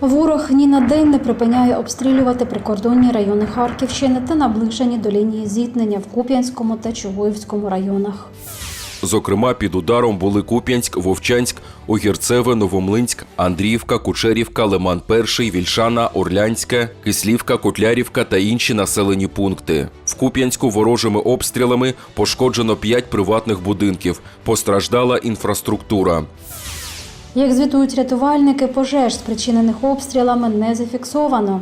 Ворог ні на день не припиняє обстрілювати прикордонні райони Харківщини та наближені до лінії зіткнення в Куп'янському та Чугуївському районах. Зокрема, під ударом були Куп'янськ, Вовчанськ, Огірцеве, Новомлинськ, Андріївка, Кучерівка, Лиман Перший, Вільшана, Орлянське, Кислівка, Котлярівка та інші населені пункти. В Куп'янську ворожими обстрілами пошкоджено п'ять приватних будинків. Постраждала інфраструктура. Як звітують рятувальники, пожеж, спричинених обстрілами, не зафіксовано.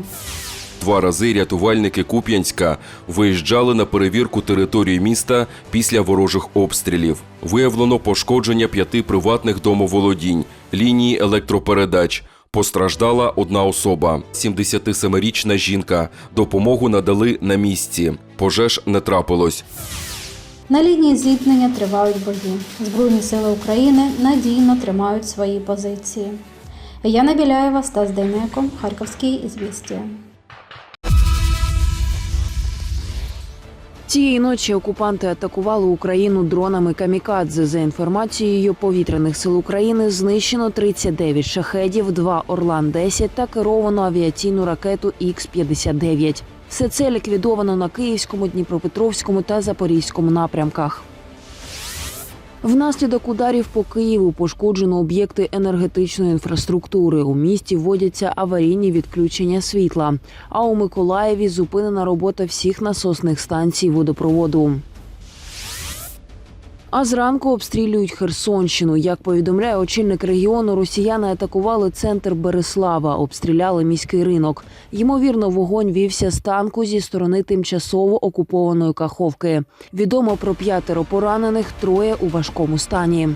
Два рази рятувальники Куп'янська виїжджали на перевірку території міста після ворожих обстрілів. Виявлено пошкодження п'яти приватних домоволодінь, лінії електропередач. Постраждала одна особа, 77-річна жінка. Допомогу надали на місці. Пожеж не трапилось. На лінії зіткнення тривають бої. Збройні сили України надійно тримають свої позиції. Яна Біляєва, Стас Дейнеко, Харківський ізвістія. Цієї ночі окупанти атакували Україну дронами камікадзе. За інформацією повітряних сил України знищено 39 шахедів, 2 Орлан-10 та керовану авіаційну ракету Х-59. Все це ліквідовано на Київському, Дніпропетровському та Запорізькому напрямках. Внаслідок ударів по Києву пошкоджено об'єкти енергетичної інфраструктури. У місті вводяться аварійні відключення світла. А у Миколаєві зупинена робота всіх насосних станцій водопроводу. А зранку обстрілюють Херсонщину. Як повідомляє очільник регіону, росіяни атакували центр Береслава, обстріляли міський ринок. Ймовірно, вогонь вівся з танку зі сторони тимчасово окупованої Каховки. Відомо про п'ятеро поранених, троє у важкому стані.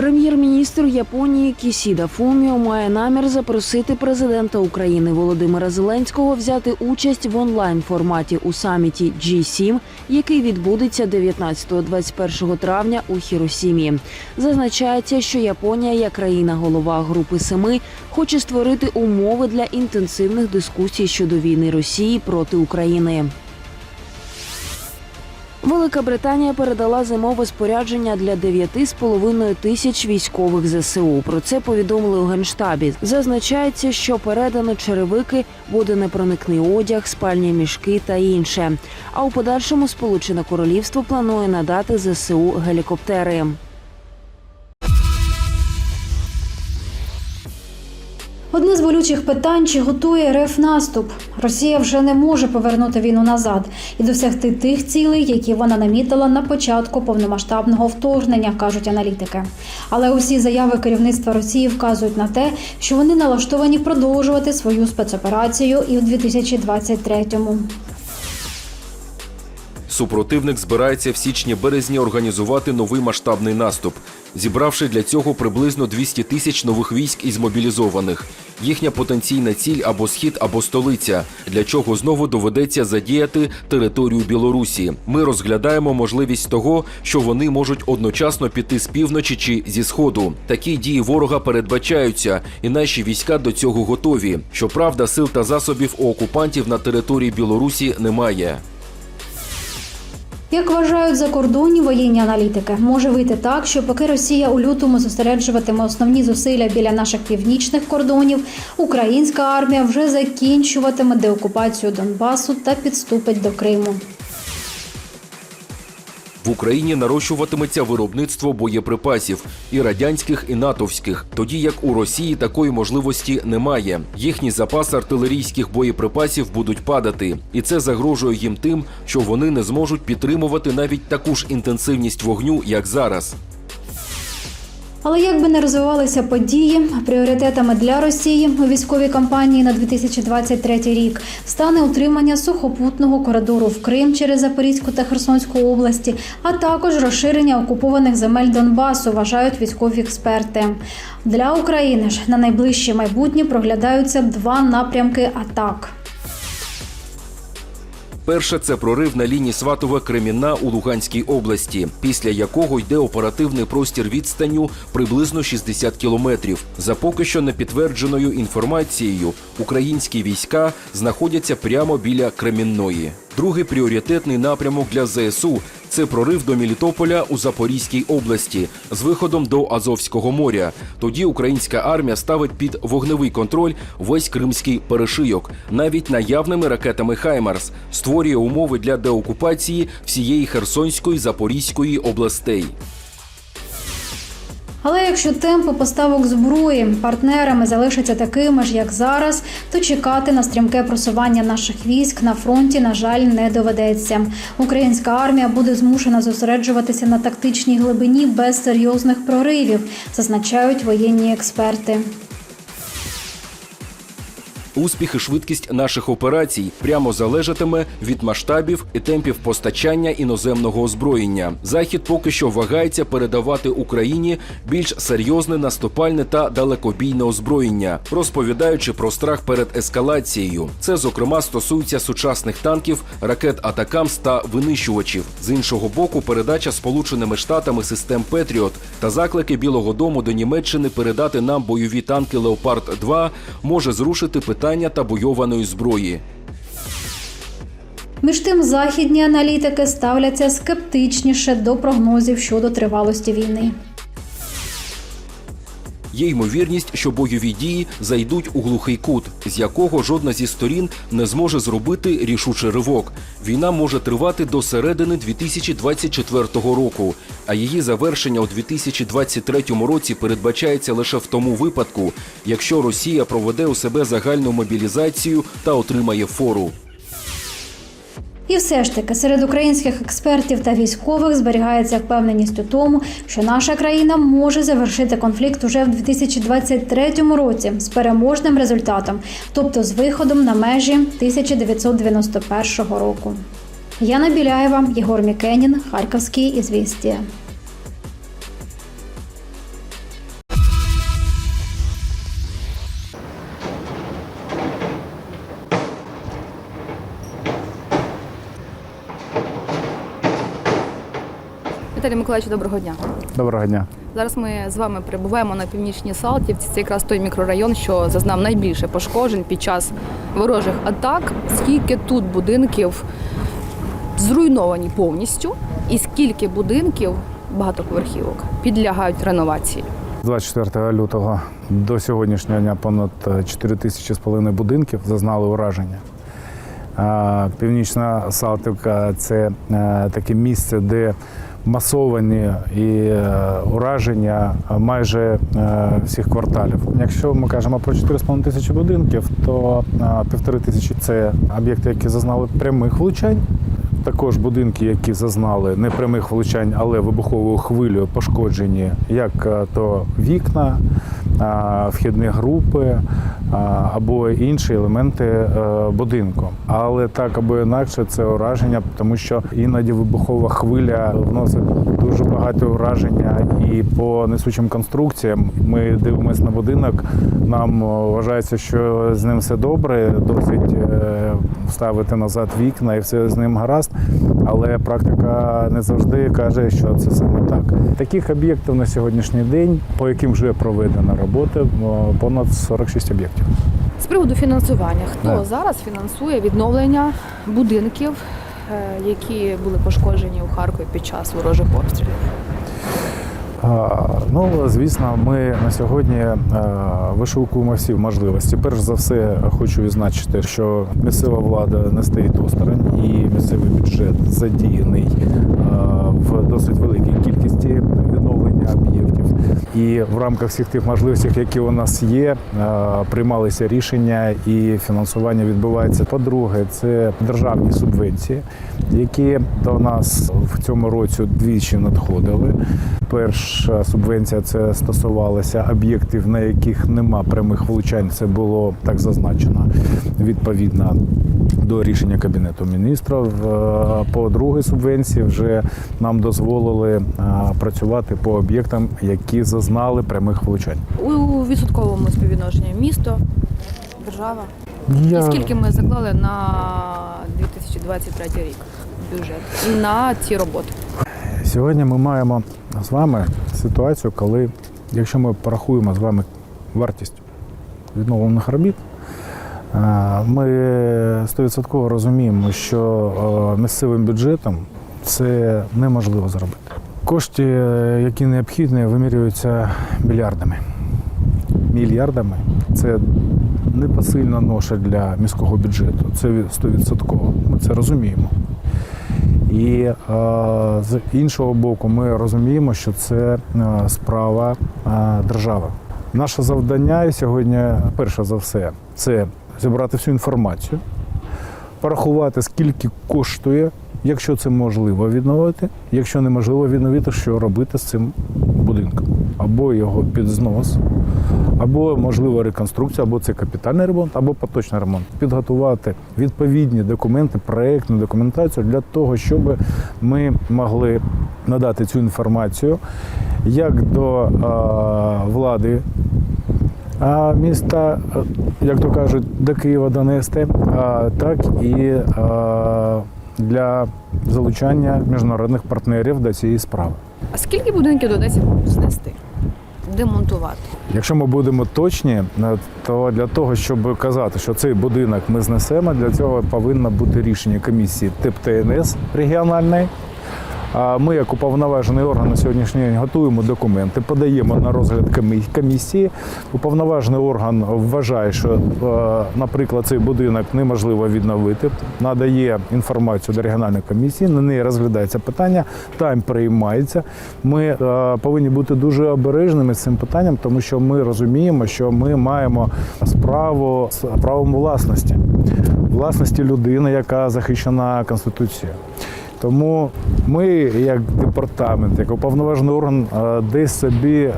Прем'єр-міністр Японії Кісіда Фуміо має намір запросити президента України Володимира Зеленського взяти участь в онлайн форматі у саміті G7, який відбудеться 19-21 травня у Хіросімі. Зазначається, що Японія, як країна-голова групи семи, хоче створити умови для інтенсивних дискусій щодо війни Росії проти України. Велика Британія передала зимове спорядження для 9,5 тисяч військових ЗСУ. Про це повідомили у генштабі. Зазначається, що передано черевики, водонепроникний одяг, спальні мішки та інше. А у подальшому Сполучене Королівство планує надати ЗСУ гелікоптери. Одне з болючих питань: чи готує РФ наступ? Росія вже не може повернути війну назад і досягти тих цілей, які вона намітила на початку повномасштабного вторгнення, кажуть аналітики. Але усі заяви керівництва Росії вказують на те, що вони налаштовані продовжувати свою спецоперацію і в 2023-му. Супротивник збирається в січні-березні організувати новий масштабний наступ, зібравши для цього приблизно 200 тисяч нових військ із мобілізованих. Їхня потенційна ціль або схід, або столиця, для чого знову доведеться задіяти територію Білорусі. Ми розглядаємо можливість того, що вони можуть одночасно піти з півночі чи зі сходу. Такі дії ворога передбачаються, і наші війська до цього готові. Щоправда, сил та засобів у окупантів на території Білорусі немає. Як вважають закордонні воєнні аналітики, може вийти так, що поки Росія у лютому зосереджуватиме основні зусилля біля наших північних кордонів, українська армія вже закінчуватиме деокупацію Донбасу та підступить до Криму. В Україні нарощуватиметься виробництво боєприпасів і радянських, і натовських, тоді як у Росії такої можливості немає. Їхні запаси артилерійських боєприпасів будуть падати, і це загрожує їм тим, що вони не зможуть підтримувати навіть таку ж інтенсивність вогню, як зараз. Але як би не розвивалися події, пріоритетами для Росії у військовій кампанії на 2023 рік стане утримання сухопутного коридору в Крим через Запорізьку та Херсонську області, а також розширення окупованих земель Донбасу, вважають військові експерти. Для України ж на найближче майбутнє проглядаються два напрямки атак. Перше це прорив на лінії Сватове Кремінна у Луганській області, після якого йде оперативний простір відстаню приблизно 60 кілометрів. За поки що не підтвердженою інформацією, українські війська знаходяться прямо біля Кремінної. Другий пріоритетний напрямок для ЗСУ Це прорив до Мілітополя у Запорізькій області з виходом до Азовського моря. Тоді українська армія ставить під вогневий контроль весь кримський перешийок, навіть наявними ракетами Хаймарс, створює умови для деокупації всієї Херсонської Запорізької областей. Але якщо темпи поставок зброї партнерами залишаться такими ж, як зараз, то чекати на стрімке просування наших військ на фронті, на жаль, не доведеться. Українська армія буде змушена зосереджуватися на тактичній глибині без серйозних проривів, зазначають воєнні експерти. Успіх і швидкість наших операцій прямо залежатиме від масштабів і темпів постачання іноземного озброєння. Захід поки що вагається передавати Україні більш серйозне наступальне та далекобійне озброєння, розповідаючи про страх перед ескалацією. Це зокрема стосується сучасних танків, ракет Атакамс та винищувачів. З іншого боку, передача Сполученими Штатами систем Петріот та заклики Білого Дому до Німеччини передати нам бойові танки Леопард 2 може зрушити питання табуйованої зброї. Між тим, західні аналітики ставляться скептичніше до прогнозів щодо тривалості війни. Є ймовірність, що бойові дії зайдуть у глухий кут, з якого жодна зі сторін не зможе зробити рішучий ривок. Війна може тривати до середини 2024 року, а її завершення у 2023 році передбачається лише в тому випадку, якщо Росія проведе у себе загальну мобілізацію та отримає фору. І все ж таки серед українських експертів та військових зберігається впевненість у тому, що наша країна може завершити конфлікт уже в 2023 році з переможним результатом, тобто з виходом на межі 1991 року. Яна Біляєва, Єгор Мікенін, Харківські ізвістія. Віталій Миколаївич, доброго дня. Доброго дня. Зараз ми з вами перебуваємо на північній Салтівці. Це якраз той мікрорайон, що зазнав найбільше пошкоджень під час ворожих атак. Скільки тут будинків зруйновані повністю, і скільки будинків багатоповерхівок підлягають реновації? 24 лютого до сьогоднішнього дня понад 4 тисячі з половиною будинків зазнали ураження. Північна Салтівка це е, таке місце, де масовані і е, ураження майже е, всіх кварталів. Якщо ми кажемо про 4,5 тисячі будинків, то е, півтори тисячі це об'єкти, які зазнали прямих влучань. Також будинки, які зазнали не прямих влучань, але вибуховою хвилею пошкоджені, як то вікна, вхідні групи або інші елементи е, будинку. Але так або інакше це ураження, тому що іноді вибухова хвиля вносить дуже багато ураження і по несучим конструкціям. Ми дивимося на будинок. Нам вважається, що з ним все добре, досить е, ставити назад вікна і все з ним гаразд. Але практика не завжди каже, що це саме так. Таких об'єктів на сьогоднішній день, по яким вже проведена робота, о, понад 46 об'єктів. З приводу фінансування, хто Да. зараз фінансує відновлення будинків, е, які були пошкоджені у Харкові під час ворожих обстрілів? Ну, звісно, ми на сьогодні е, вишукуємо всі можливості. Перш за все, хочу відзначити, що місцева влада не стоїть осторонь, і місцевий бюджет задіяний е, в досить великій кількості відновлення об'єктів. І в рамках всіх тих можливостей, які у нас є, е, приймалися рішення і фінансування відбувається. По-друге, це державні субвенції, які до нас в цьому році двічі надходили. Перша субвенція це стосувалася об'єктів, на яких нема прямих влучань. Це було так зазначено відповідно до рішення кабінету міністрів. Е, По другій субвенції вже нам дозволили е, працювати по об'єктам, які зазнали прямих влучань. У відсотковому співвідношенні місто, держава. Я... І скільки ми заклали на 2023 рік бюджет на ці роботи? Сьогодні ми маємо з вами ситуацію, коли, якщо ми порахуємо з вами вартість відновлених робіт, ми 100% розуміємо, що е, місцевим бюджетом це неможливо зробити. Кошти, е, які необхідні, вимірюються мільярдами. Мільярдами це непосильна ноша для міського бюджету. Це 100%. Ми це розуміємо. І е, з іншого боку, ми розуміємо, що це е, справа е, держави. Наше завдання сьогодні, перше за все, це зібрати всю інформацію, порахувати, скільки коштує, якщо це можливо відновити. Якщо неможливо відновити, що робити з цим будинком. Або його під знос, або можливо реконструкція, або це капітальний ремонт, або поточний ремонт. Підготувати відповідні документи, проєктну документацію для того, щоб ми могли надати цю інформацію як до е, влади а міста, як то кажуть, до Києва донести, а так і для залучання міжнародних партнерів до цієї справи. А скільки будинків доведеться знести, демонтувати? Якщо ми будемо точні, е, то для того, щоб казати, що цей будинок ми знесемо, для цього повинно бути рішення комісії ТИП ТНС регіональної. А ми, як уповноважений орган на сьогоднішній день, готуємо документи, подаємо на розгляд комі- комісії. Уповноважений орган вважає, що, е, наприклад, цей будинок неможливо відновити, надає інформацію до регіональної комісії, на неї розглядається питання, тайм приймається. Ми е, повинні бути дуже обережними з цим питанням, тому що ми розуміємо, що ми маємо справу з правом власності, власності людини, яка захищена Конституцією. Тому ми, як департамент, як уповноважений орган, е, десь собі е,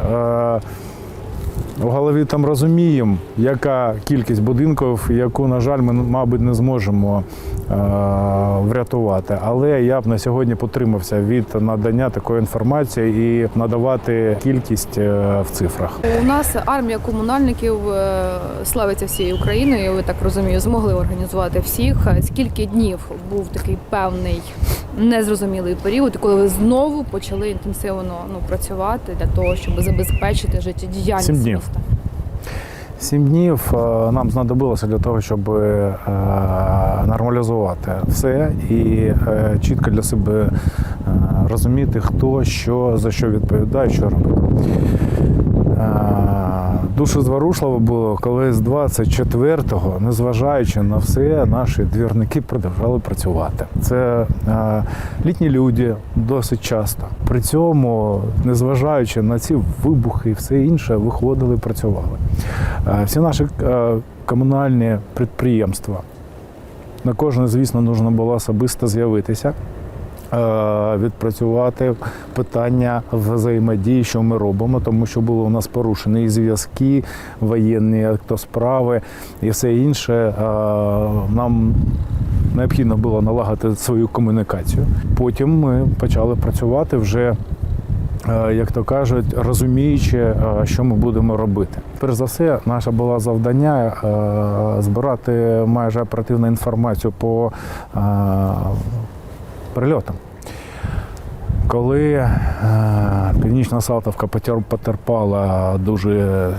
в голові там розуміємо, яка кількість будинків, яку, на жаль, ми, мабуть, не зможемо е, врятувати. Але я б на сьогодні потримався від надання такої інформації і надавати кількість в цифрах. У нас армія комунальників славиться всією Україною. Ви так розумію, змогли організувати всіх. Скільки днів був такий певний незрозумілий період, коли ви знову почали інтенсивно ну працювати для того, щоб забезпечити життєдіяльність Сім днів. міста? Сім днів е, нам знадобилося для того, щоб е, нормалізувати все і е, чітко для себе розуміти, хто що за що відповідає, що робить. Дуже зворушливо було, коли з 24-го, незважаючи на все, наші двірники продовжали працювати. Це е, літні люди досить часто. При цьому, незважаючи на ці вибухи і все інше, виходили, працювали. Е, всі наші е, комунальні підприємства. На кожне, звісно, потрібно було особисто з'явитися, відпрацювати питання взаємодії, що ми робимо, тому що були у нас порушені і зв'язки, воєнні автосправи і все інше. Е, Нам необхідно було налагодити свою комунікацію. Потім ми почали працювати вже. е, Як то кажуть, розуміючи, е, що ми будемо робити. Перш за все, наше було завдання е, збирати майже оперативну інформацію по прильотам. Коли е, Північна Салтовка потерпала дуже, е,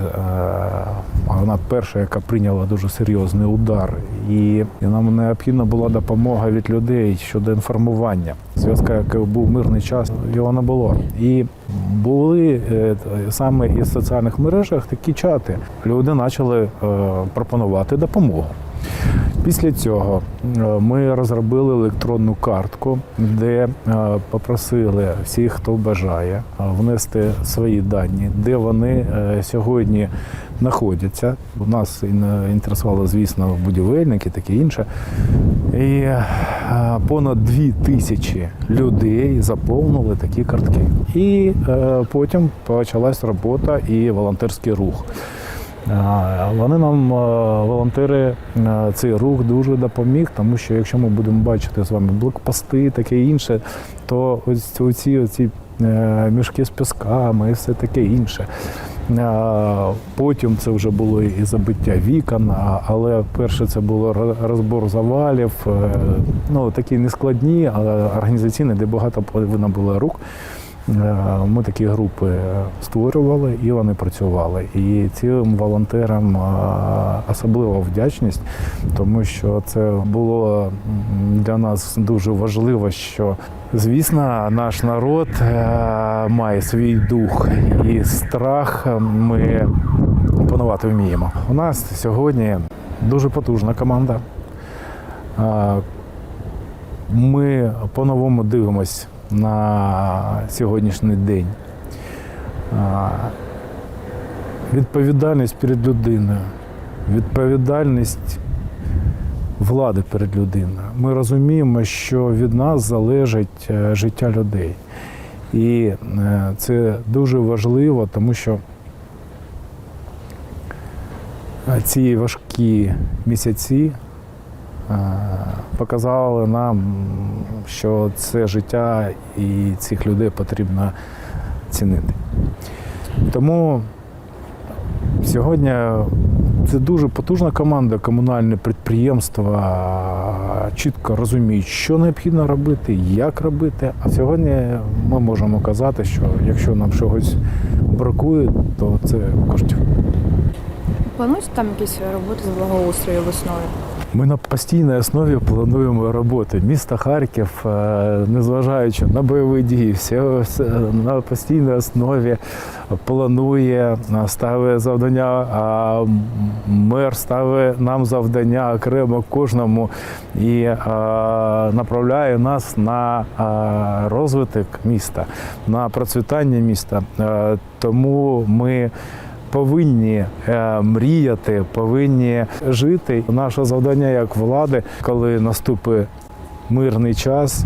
вона перша, яка прийняла дуже серйозний удар, і нам необхідна була допомога від людей щодо інформування. Зв'язка, який був мирний час, його не було. І були е, саме із соціальних мережах такі чати. Люди почали е, пропонувати допомогу. Після цього е, ми розробили електронну картку, де е, попросили всіх, хто бажає, е, внести свої дані, де вони сьогодні знаходяться. У нас ін- інтересувало, звісно, будівельники, таке інше. І понад дві тисячі людей заповнили такі картки. І потім почалась робота і волонтерський рух. Вони нам, е, волонтери, е, цей рух дуже допоміг, тому що якщо ми будемо бачити з вами блокпости, таке інше, то ось оці, оці е, мішки з пісками і все таке інше. Потім це вже було і забиття вікон, але перше це було розбор завалів, ну такі нескладні, але організаційні, де багато повинно було рук. Е, Ми такі групи створювали і вони працювали. І цим волонтерам е, особлива вдячність, тому що це було для нас дуже важливо, що звісно, наш народ е, має свій дух і страх ми опанувати вміємо. У нас сьогодні дуже потужна команда. Ми по-новому дивимось на сьогоднішній день. Відповідальність перед людиною, відповідальність влади перед людиною. Ми розуміємо, що від нас залежить е, життя людей. І е, це дуже важливо, тому що е, ці важкі місяці показали нам, що це життя і цих людей потрібно цінити. Тому сьогодні це дуже потужна команда, комунальне підприємство чітко розуміють, що необхідно робити, як робити. А сьогодні ми можемо казати, що якщо нам чогось бракує, то це коштів. Планують там якісь роботи з благоустрою весною? Ми на постійній основі плануємо роботи. Місто Харків, е, незважаючи на бойові дії, все, на постійній основі планує, е, ставить завдання, а мер ставить нам завдання окремо кожному і е, направляє нас на розвиток міста, на процвітання міста. Тому ми повинні е, мріяти, повинні жити. Наше завдання як влади, коли наступить мирний час,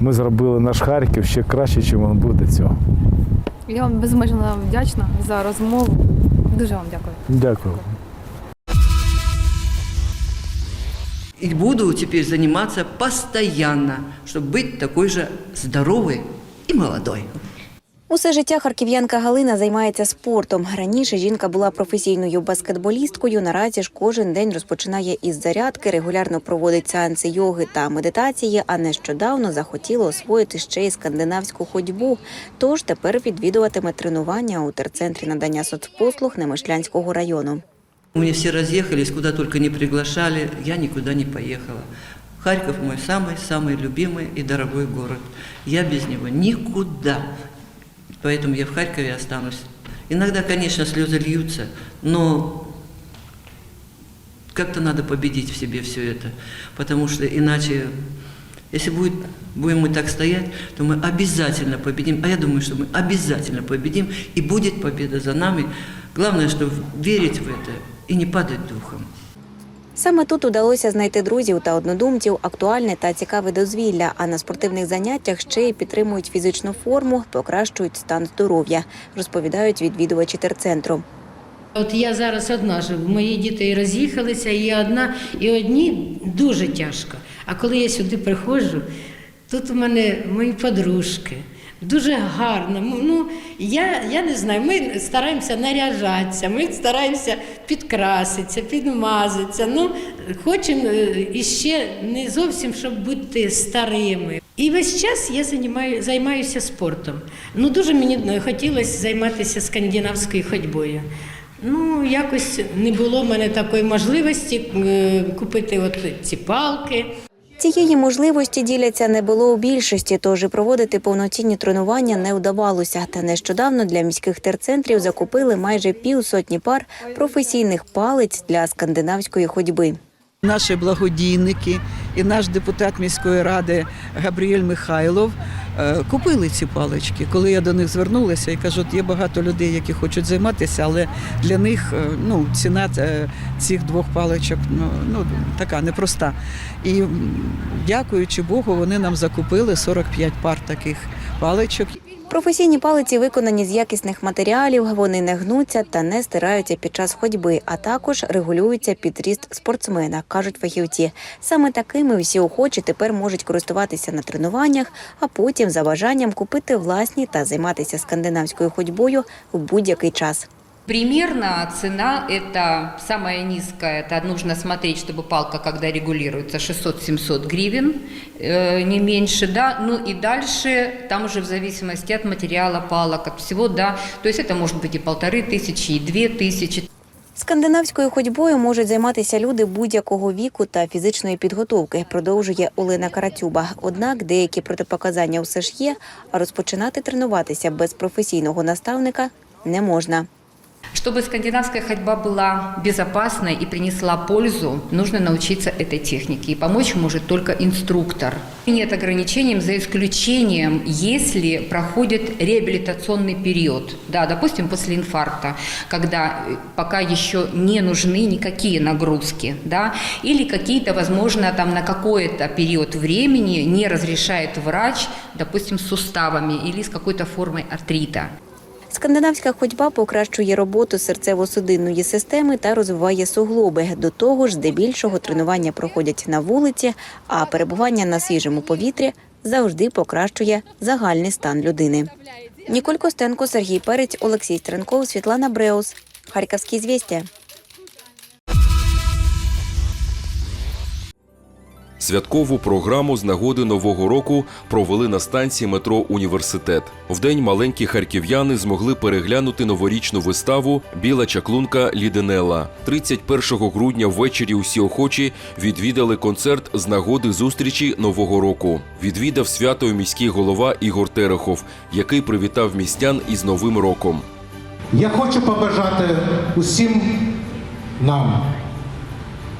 ми зробили наш Харків ще краще, ніж він буде цього. Я вам безмежно вдячна за розмову. Дуже вам дякую. Дякую. И буду теперь заниматься постоянно, чтобы быть такой же здоровой и молодой. Усе життя харків'янка Галина займається спортом. Раніше жінка була професійною баскетболісткою. Наразі ж кожен день розпочинає із зарядки, регулярно проводить сеанси йоги та медитації. А нещодавно захотіла освоїти ще й скандинавську ходьбу. Тож тепер відвідуватиме тренування у терцентрі надання соцпослуг Немишлянського району. У меня все разъехались, куда только не приглашали, я никуда не поехала. Харьков мой самый-самый любимый и дорогой город. Я без него никуда. Поэтому я в Харькове останусь. Иногда, конечно, слезы льются, но как-то надо победить в себе все это. Потому что иначе, если будет, будем мы так стоять, то мы обязательно победим. А я думаю, что мы обязательно победим, и будет победа за нами. Главное, что верить в это и не падать духом. Саме тут удалося знайти друзів та однодумців, актуальне та цікаве дозвілля. А на спортивних заняттях ще й підтримують фізичну форму, покращують стан здоров'я, розповідають відвідувачі терцентру. От я зараз одна живу, мої діти роз'їхалися, і я одна, і одні дуже тяжко. А коли я сюди приходжу, тут у мене мої подружки. Дуже гарно. Ну, я, я не знаю, ми стараємося наряжатися, ми стараємося підкраситися, підмазатися. Ну, хочемо е, іще не зовсім, щоб бути старими. І весь час я займаю, займаюся спортом. Ну, дуже мені хотілося займатися скандинавською ходьбою. Ну, якось не було в мене такої можливості е, купити от ці палки. Цієї можливості діляться не було у більшості, тож і проводити повноцінні тренування не вдавалося. Та нещодавно для міських терцентрів закупили майже півсотні пар професійних палиць для скандинавської ходьби. Наші благодійники і наш депутат міської ради Габріель Михайлов е, купили ці палички. Коли я до них звернулася і кажу, «От є багато людей, які хочуть займатися, але для них е, ну, ціна е, цих двох паличок ну, ну, така непроста. І дякуючи Богу, вони нам закупили 45 пар таких паличок. Професійні палиці виконані з якісних матеріалів, вони не гнуться та не стираються під час ходьби, а також регулюються під ріст спортсмена, кажуть фахівці. Саме такими всі охочі тепер можуть користуватися на тренуваннях, а потім за бажанням купити власні та займатися скандинавською ходьбою в будь-який час. Примерно цена это самая низкая, это нужно смотреть, чтобы палка, когда регулируется, 600-700 гривен, э, не меньше, да, ну и дальше, там уже в зависимости от материала палок, от всего, да, то есть это может быть и полторы тысячи, и две тысячи. Скандинавською ходьбою можуть займатися люди будь-якого віку та фізичної підготовки, продовжує Олена Карацюба. Однак деякі протипоказання все ж є, а розпочинати тренуватися без професійного наставника не можна. Чтобы скандинавская ходьба была безопасной и принесла пользу, нужно научиться этой технике. И помочь может только инструктор. Нет ограничений, за исключением, если проходит реабилитационный период. Да, допустим, после инфаркта, когда э, пока еще не нужны никакие нагрузки. Да, или какие-то, возможно, там на какой-то период времени не разрешает врач, допустим, с суставами или с какой-то формой артрита. Скандинавська ходьба покращує роботу серцево-судинної системи та розвиває суглоби. До того ж, здебільшого тренування проходять на вулиці, а перебування на свіжому повітрі завжди покращує загальний стан людини. Ніколь Костенко, Сергій Перець, Олексій Стренков, Світлана Бреус. Харківські звістя. Святкову програму з нагоди Нового року провели на станції метро Університет. Вдень маленькі харків'яни змогли переглянути новорічну виставу Біла чаклунка Ліденела. 31 грудня ввечері усі охочі відвідали концерт з нагоди зустрічі Нового року. Відвідав свято міський голова Ігор Терехов, який привітав містян із Новим роком. Я хочу побажати усім нам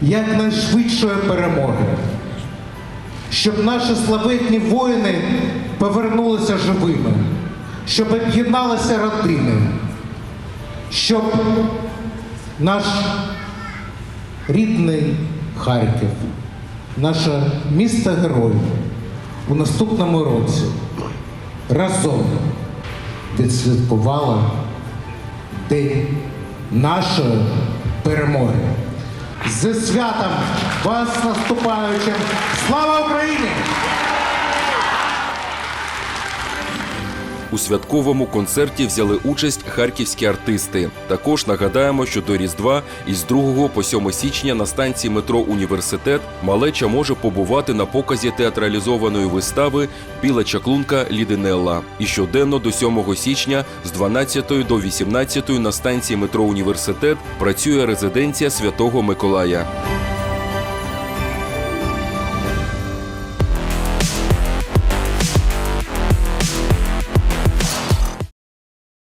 якнайшвидшої перемоги, щоб наші славетні воїни повернулися живими, щоб об'єдналися родини, щоб наш рідний Харків, наше місто герой у наступному році разом відсвяткувало День нашої перемоги. Зі святом вас наступаючим! Слава Україні! У святковому концерті взяли участь харківські артисти. Також нагадаємо, що до Різдва із 2 по 7 січня на станції метро Університет малеча може побувати на показі театралізованої вистави Біла чаклунка Лідинелла. І щоденно до 7 січня з 12 до 18 на станції метро Університет працює резиденція Святого Миколая.